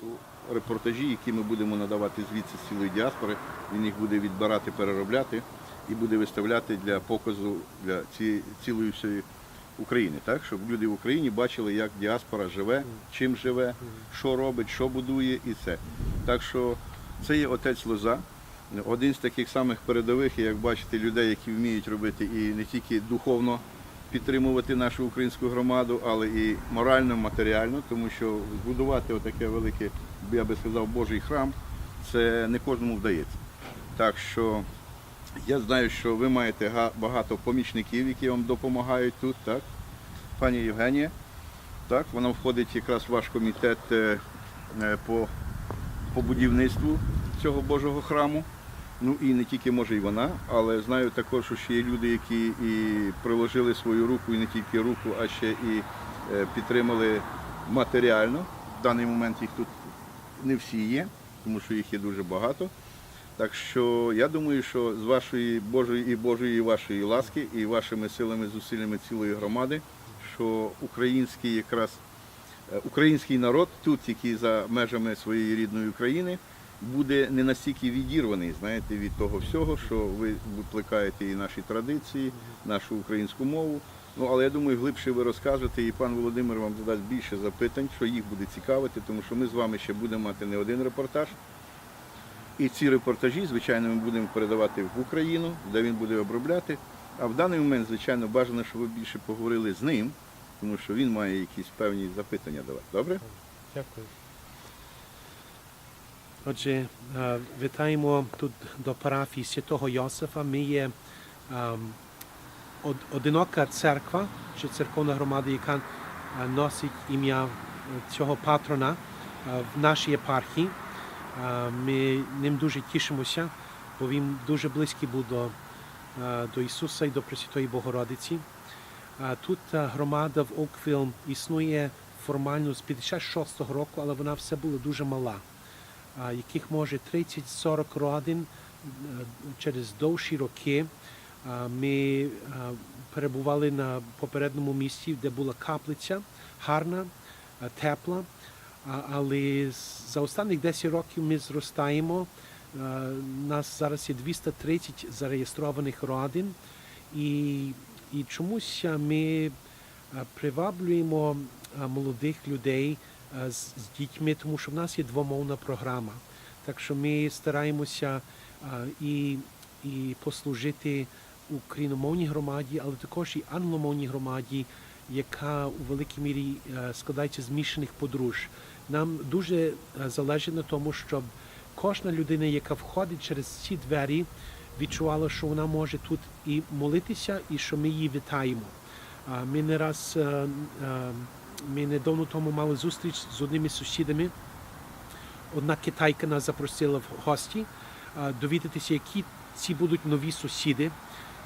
фото, репортажі, які ми будемо надавати звідси з цілої діаспори. Він їх буде відбирати, переробляти і буде виставляти для показу для ці- цілої всієї України, так щоб люди в Україні бачили, як діаспора живе, чим живе, що робить, що будує, і це. Так що це є отець Лоза. Один з таких самих передових, як бачите, людей, які вміють робити і не тільки духовно підтримувати нашу українську громаду, але і морально, матеріально, тому що збудувати отаке велике, я би сказав, Божий храм, це не кожному вдається. Так що я знаю, що ви маєте багато помічників, які вам допомагають тут, так? Пані Євгенія, так, вона входить якраз в ваш комітет е, е, по, по будівництву цього Божого храму. Ну і не тільки може і вона, але знаю також, що ще є люди, які і приложили свою руку, і не тільки руку, а ще і е, підтримали матеріально. В даний момент їх тут не всі є, тому що їх є дуже багато. Так що я думаю, що з вашої Божої і Божої і вашої ласки, і вашими силами, зусиллями цілої громади, що український якраз е, український народ тут, який за межами своєї рідної України, буде не настільки відірваний, знаєте, від того всього, що ви викликаєте і наші традиції, нашу українську мову. Ну, але я думаю, глибше ви розкажете, і пан Володимир вам задасть більше запитань, що їх буде цікавити, тому що ми з вами ще будемо мати не один репортаж. І ці репортажі, звичайно, ми будемо передавати в Україну, де він буде обробляти. А в даний момент, звичайно, бажано, щоб ви більше поговорили з ним, тому що він має якісь певні запитання до вас. Добре? Дякую. Отже, е, вітаємо тут до парафії Святого Йосифа. Ми є ем, одинока церква чи церковна громада, яка е, носить ім'я е, цього патрона в нашій єпархії. Ми ним дуже тішимося, бо він дуже близький був до, до Ісуса і до Пресвятої Богородиці. Тут громада в Оквіл існує формально з 56-го року, але вона все була дуже мала, яких може 30-40 родин е, через довші роки. Ми перебували на попередньому місці, де була каплиця, гарна, е, тепла. Але за останні 10 років ми зростаємо. Е, Нас зараз є 230 зареєстрованих родин. І, і чомусь ми приваблюємо молодих людей з, з дітьми, тому що в нас є двомовна програма. Так що ми стараємося е, і, і послужити україномовній громаді, але також і англомовній громаді, яка у великій мірі е, складається з мішаних подружж. Нам дуже е, залежить на тому, щоб кожна людина, яка входить через ці двері, відчувала, що вона може тут і молитися, і що ми її вітаємо. Ми не раз е, е, ми недавно тому мали зустріч з одними сусідами. Одна китайка нас запросила в гості довідатися, які ці будуть нові сусіди.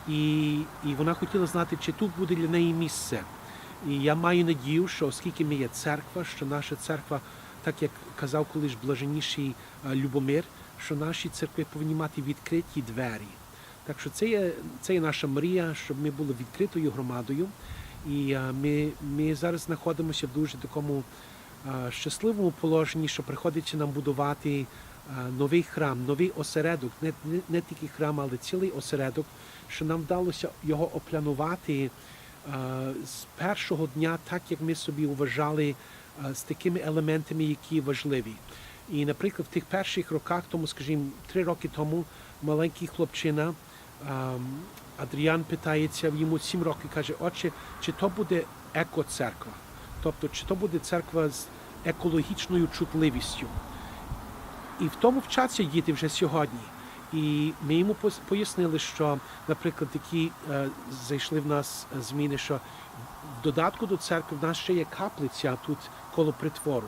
І, і вона хотіла знати, чи тут буде для неї місце. І я маю надію, що оскільки ми є церква, що наша церква, так як казав колись блаженніший Любомир, що наші церкви повинні мати відкриті двері. Так що це є, це є наша мрія, щоб ми були відкритою громадою. І е, ми, ми зараз знаходимося в дуже такому е, щасливому положенні, що приходиться нам будувати е, новий храм, новий осередок, не, не, не тільки храм, але цілий осередок, що нам вдалося його опланувати з першого дня, так як ми собі вважали, з такими елементами, які важливі. І, наприклад, в тих перших роках, тому, скажімо, три роки тому, маленький хлопчина Адріан питається в йому сім років, каже, отче, чи то буде екоцерква? Тобто, чи то буде церква з екологічною чутливістю? І в тому вчаться діти вже сьогодні. І ми йому пояснили, що, наприклад, такі е, зайшли в нас е, зміни, що в додатку до церкви в нас ще є каплиця тут коло притвору.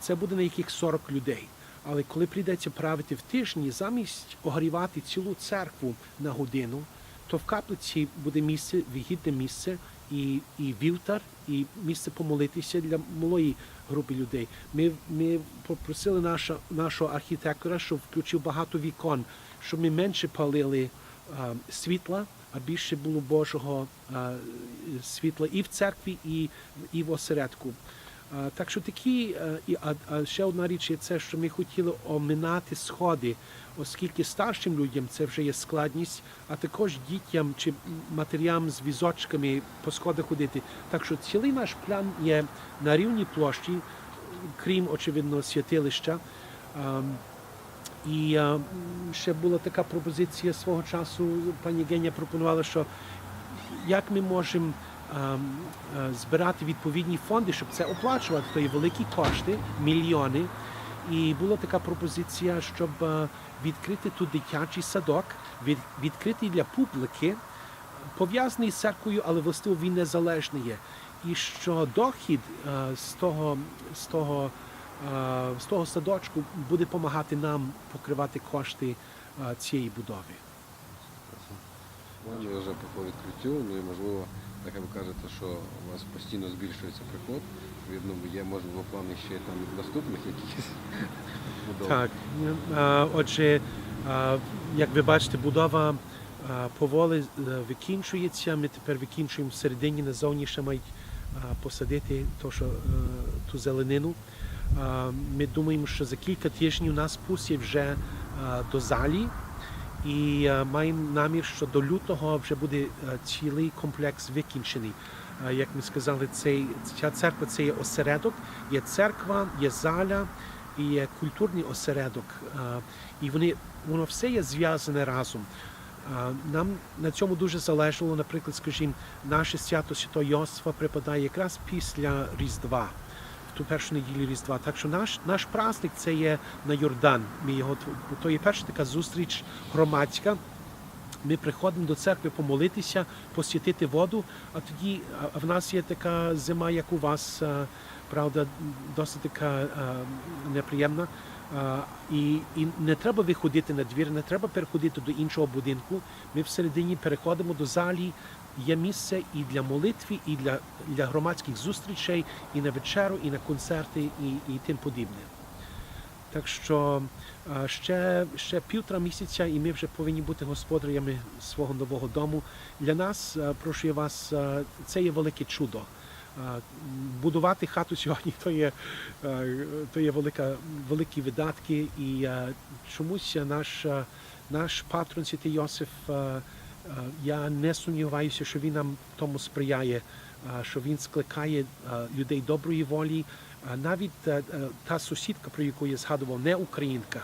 Це буде на яких 40 людей. Але коли прийдеться правити в тижні, замість огрівати цілу церкву на годину, то в каплиці буде місце, вигідне місце, і, і вівтар, і місце помолитися для малої групи людей. Ми, ми попросили наша, нашого архітектора, щоб включив багато вікон, щоб ми менше палили а, світла, а більше було Божого а, світла і в церкві, і, і в осередку. Так що такі, е, і, а, ще одна річ є це, що ми хотіли оминати сходи, оскільки старшим людям це вже є складність, а також дітям чи матерям з візочками по сходах ходити. Так що цілий наш план є на рівній площі, крім, очевидно, святилища. Ам, І а, ще була така пропозиція свого часу. Пані Геня пропонувала, що як ми можемо ем, е, збирати відповідні фонди, щоб це оплачувати. То є великі кошти, мільйони. І була така пропозиція, щоб е, відкрити тут дитячий садок, відкритий для публіки, пов'язаний з церквою, але властиво він незалежний є. І що дохід е, з того, з того, е, з того садочку буде допомагати нам покривати кошти е, цієї будови. Вже по відкриттю, ну і можливо, так як ви кажете, що у вас постійно збільшується приход. Відповідно, є можливо плани ще там наступних якихось. Так, е, отже, е, як ви бачите, будова е, поволі викінчується. Ми тепер викінчуємо всередині, назовні ще мають посадити то, що, ту зеленину. Ми думаємо, що за кілька тижнів нас пустять вже до залі. І е, маємо намір, що до лютого вже буде е, цілий комплекс викінчений. Е, Як ми сказали, цей, ця церква це є осередок, є церква, є заля і є культурний осередок. І вони, воно все є зв'язане разом. Нам на цьому дуже залежало, наприклад, скажімо, наше свято Святого Йосифа припадає якраз після Різдва, ту першу неділю Різдва. Так що наш, наш праздник це є на Йордан. Ми його, то є перша така зустріч громадська. Ми приходимо до церкви помолитися, посвятити воду, а тоді а в нас є така зима, як у вас, е, правда, досить така е, неприємна. Е, І, і не треба виходити на двір, не треба переходити до іншого будинку. Ми всередині переходимо до залі. Є місце і для молитви, і для, для громадських зустрічей, і на вечеру, і на концерти, і, і тим подібне. Так що ще, ще півтора місяця, і ми вже повинні бути господарями свого нового дому. Для нас, прошу я вас, це є велике чудо. Будувати хату сьогодні то є, то є велика, великі видатки, і чомусь наш, наш патрон Святий Йосиф, я не сумніваюся, що він нам тому сприяє, е, що він скликає е, людей доброї волі. Навіть е, е, та сусідка, про яку я згадував, не українка,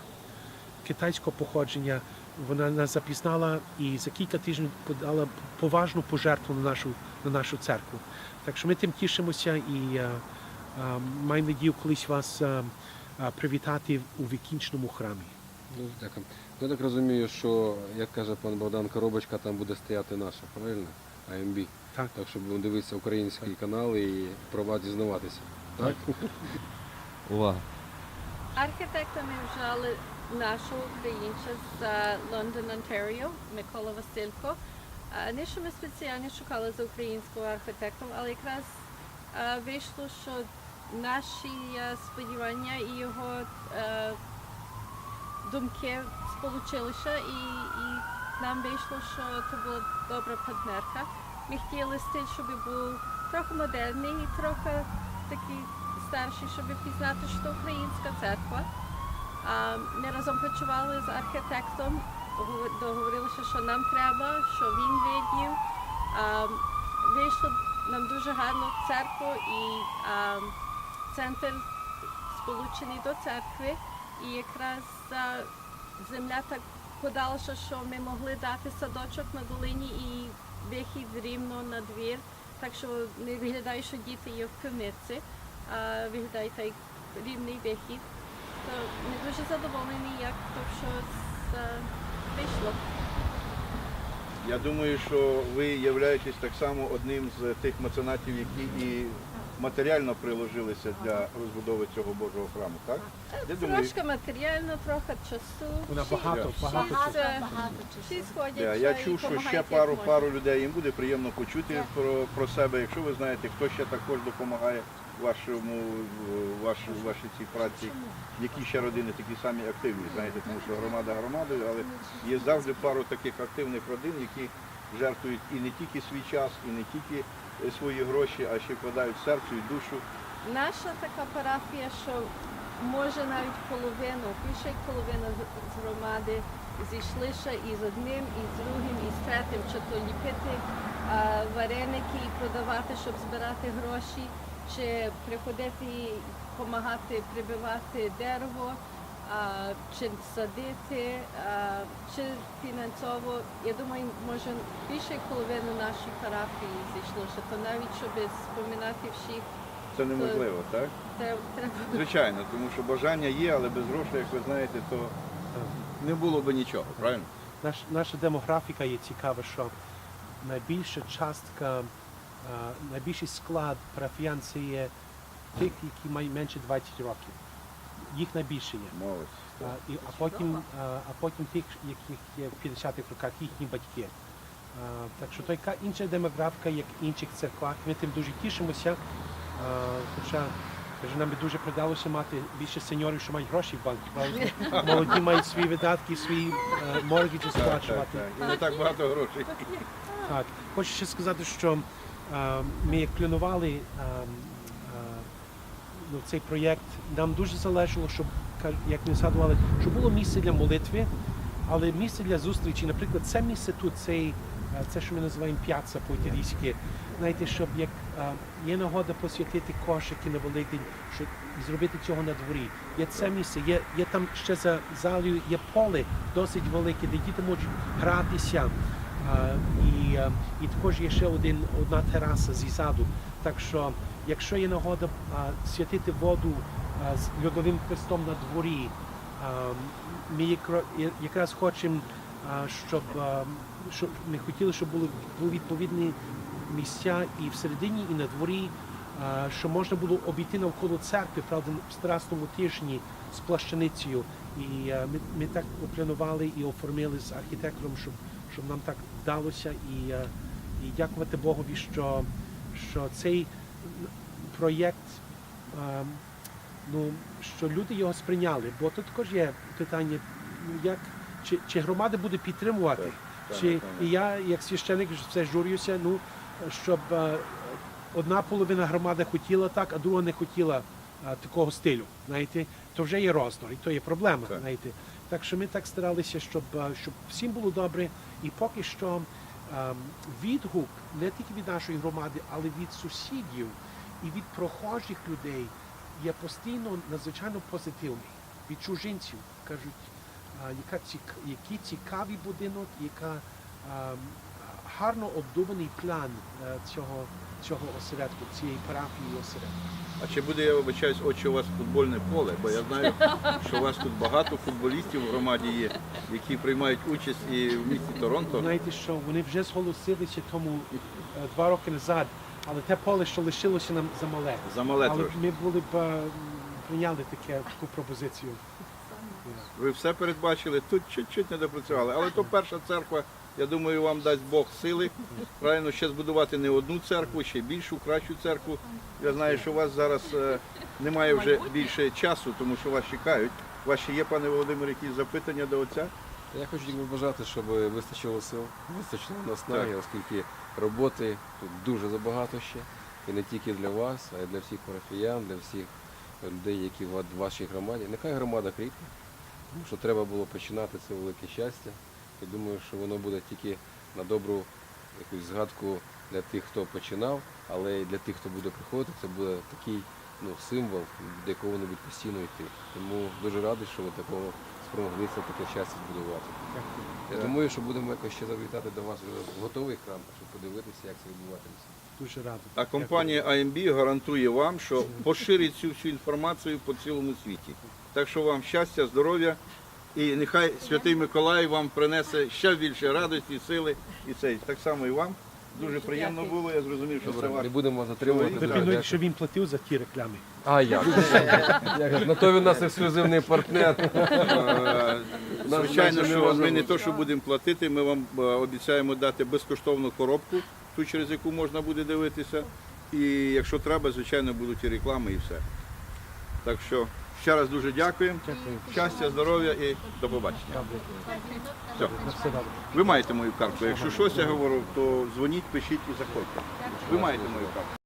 китайського походження, вона нас запізнала і за кілька тижнів подала поважну пожертву на нашу, на нашу церкву. Так що ми тим тішимося і е, е, маємо надію колись вас е, е, привітати у викінченому храмі. Дуже дякую. Ну, Я так розумію, що, як каже пан Богдан, коробочка там буде стояти наша, правильно? АМБ. Так. Так, щоб будемо дивитися український канал і про вас дізнаватися. Так? Увага. Архітектами вжали нашого українця з е, Лондон, Онтаріо, Микола Василько. Е, Не що ми спеціально шукали за українського архітектом, але якраз е, вийшло, що наші е, сподівання і його е, думки сполучилися, і, і нам вийшло, що це була добра партнерка. Ми хотіли стиль, щоб був трохи модерний і трохи такий старший, щоб пізнати, що це українська церква. Ми разом працювали з архітектом, договорилися, що нам треба, що він видів. Вийшло нам дуже гарно церкву і центр сполучений до церкви. І якраз земля так подалася, що ми могли дати садочок на долині і вихід рівно на двір. Так що не виглядає, що діти є в криниці, а виглядає так рівний вихід. То ми дуже задоволені, як то щось е, вийшло. Я думаю, що ви являєтесь так само одним з тих меценатів, які і матеріально приложилися для розбудови цього Божого храму, так? Я думаю, Трошки матеріально, трохи часу. Вона Всі- багато, всі багато це- Всі сходять. я, я і чув, що ще допомагають, як пару пару людей їм буде приємно почути про, про себе. Якщо ви знаєте, хто ще також допомагає вашому в- ваш, вашій цій праці, які ще родини такі самі активні, знаєте, тому що громада громадою, але є завжди пару таких активних родин, які жертвують і не тільки свій час, і не тільки е, свої гроші, а ще вкладають серце і душу. Наша така парафія, що може навіть половину, більше половина з громади зійшлися і з одним, і з другим, і з третім, чи то ліпити а, вареники і продавати, щоб збирати гроші, чи приходити і допомагати прибивати дерево, чи садити, чи фінансово. Я думаю, може більше половину нашої парафії зійшлося, то навіть щоб споминати всіх, Це неможливо, так? треба, треба Звичайно, тому що бажання є, але без грошей, як ви знаєте, то не було би нічого, правильно? Наш, наша демографіка є цікава, що найбільша частка, найбільший склад парафіян це є тих, які мають менше 20 років. Їх найбільше є. Молодь. А, і, а, потім, а, а потім тих, яких є в 50-х роках, їхні батьки. А, так що то яка інша демографіка, як в інших церквах. Ми тим дуже тішимося. А, хоча каже, нам би дуже придалося мати більше сеньорів, що мають гроші в банку. правда? Молоді мають свої видатки, свої е, моргіджі сплачувати. І не так багато грошей. Так, хочу ще сказати, що е, ми як планували е, ну, цей проєкт, нам дуже залежало, щоб, як ми згадували, щоб було місце для молитви, але місце для зустрічі, наприклад, це місце тут, цей, е, це, що ми називаємо п'яца по-італійськи, знаєте, щоб як е, є нагода посвятити кошики на Великдень, щоб зробити цього на дворі. Є це місце, є, є там ще за залою, є поле досить велике, де діти можуть гратися. І, е, і також є ще один, одна тераса ззаду. Так що, якщо є нагода святити воду з льодовим хрестом на дворі, ми якраз хочемо, щоб, щоб ми хотіли, щоб були, відповідні місця і всередині, і на дворі, що можна було обійти навколо церкви, правда, в страсному тижні з плащаницею. І е, ми, ми так опланували і оформили з архітектором, щоб, щоб нам так вдалося. І, е, і дякувати Богові, що, що цей проєкт, е, ну, що люди його сприйняли. Бо тут також є питання, ну, як, чи, чи громада буде підтримувати. Так, чи, так. і я, як священик, все журюся, ну, щоб е, одна половина громади хотіла так, а друга не хотіла такого стилю. Знаєте, то вже є роздор, і то є проблема. Так. Знаєте. Так що ми так старалися, щоб, е, щоб всім було добре. І поки що е, відгук не тільки від нашої громади, але від сусідів і від прохожих людей є постійно надзвичайно позитивний. Від чужинців кажуть, яка цік, який цікавий будинок, яка гарно обдуманий план е, цього, цього осередку, цієї парафії осередку. А чи буде, я вибачаюсь, отче, у вас футбольне поле? Бо я знаю, що у вас тут багато футболістів в громаді є, які приймають участь і в місті Торонто. Знаєте, що вони вже зголосилися тому е, два роки назад, але те поле, що лишилося нам замале. Замале Але трошки. ми були б е, прийняли таке, таку пропозицію. Ви все передбачили, тут чуть-чуть не допрацювали. Але то перша церква, я думаю, вам дасть Бог сили. Правильно, ще збудувати не одну церкву, ще більшу, кращу церкву. Я знаю, що у вас зараз е, немає вже більше часу, тому що вас чекають. У вас ще є, пане Володимир, якісь запитання до отця? Я хочу тільки бажати, щоб вистачило сил, вистачило наснаги, оскільки роботи тут дуже забагато ще. І не тільки для вас, а й для всіх парафіян, для всіх людей, які в вашій громаді. Нехай громада кріпне, тому що треба було починати це велике щастя. І думаю, що воно буде тільки на добру якусь згадку для тих, хто починав, але й для тих, хто буде приходити, це буде такий ну, символ, до якого вони будуть постійно йти. Тому дуже радий, що ви такого спромоглися таке щастя збудувати. Я думаю, що будемо якось ще завітати до вас вже в готовий храм, щоб подивитися, як це відбуватиметься. Дуже радий. А компанія AMB гарантує вам, що поширить цю всю інформацію по цілому світі. Так що вам щастя, здоров'я і нехай Святий Миколай вам принесе ще більше радості, сили і цей. Так само і вам. Дуже приємно було, я зрозумів, що це не будемо затримувати. Дуже дякую. що він платив за ті реклами. А як? Як? На то він у нас ексклюзивний партнер. Е, Звичайно, що ми не то, що будемо платити, ми вам е, обіцяємо дати безкоштовну коробку, ту, через яку можна буде дивитися. І якщо треба, звичайно, будуть і реклами, і все. Так що ще раз дуже дякуємо. Щастя, здоров'я і до побачення. Все. Ви маєте мою картку. Якщо щось я говорю, то дзвоніть, пишіть і заходьте. Ви маєте мою картку.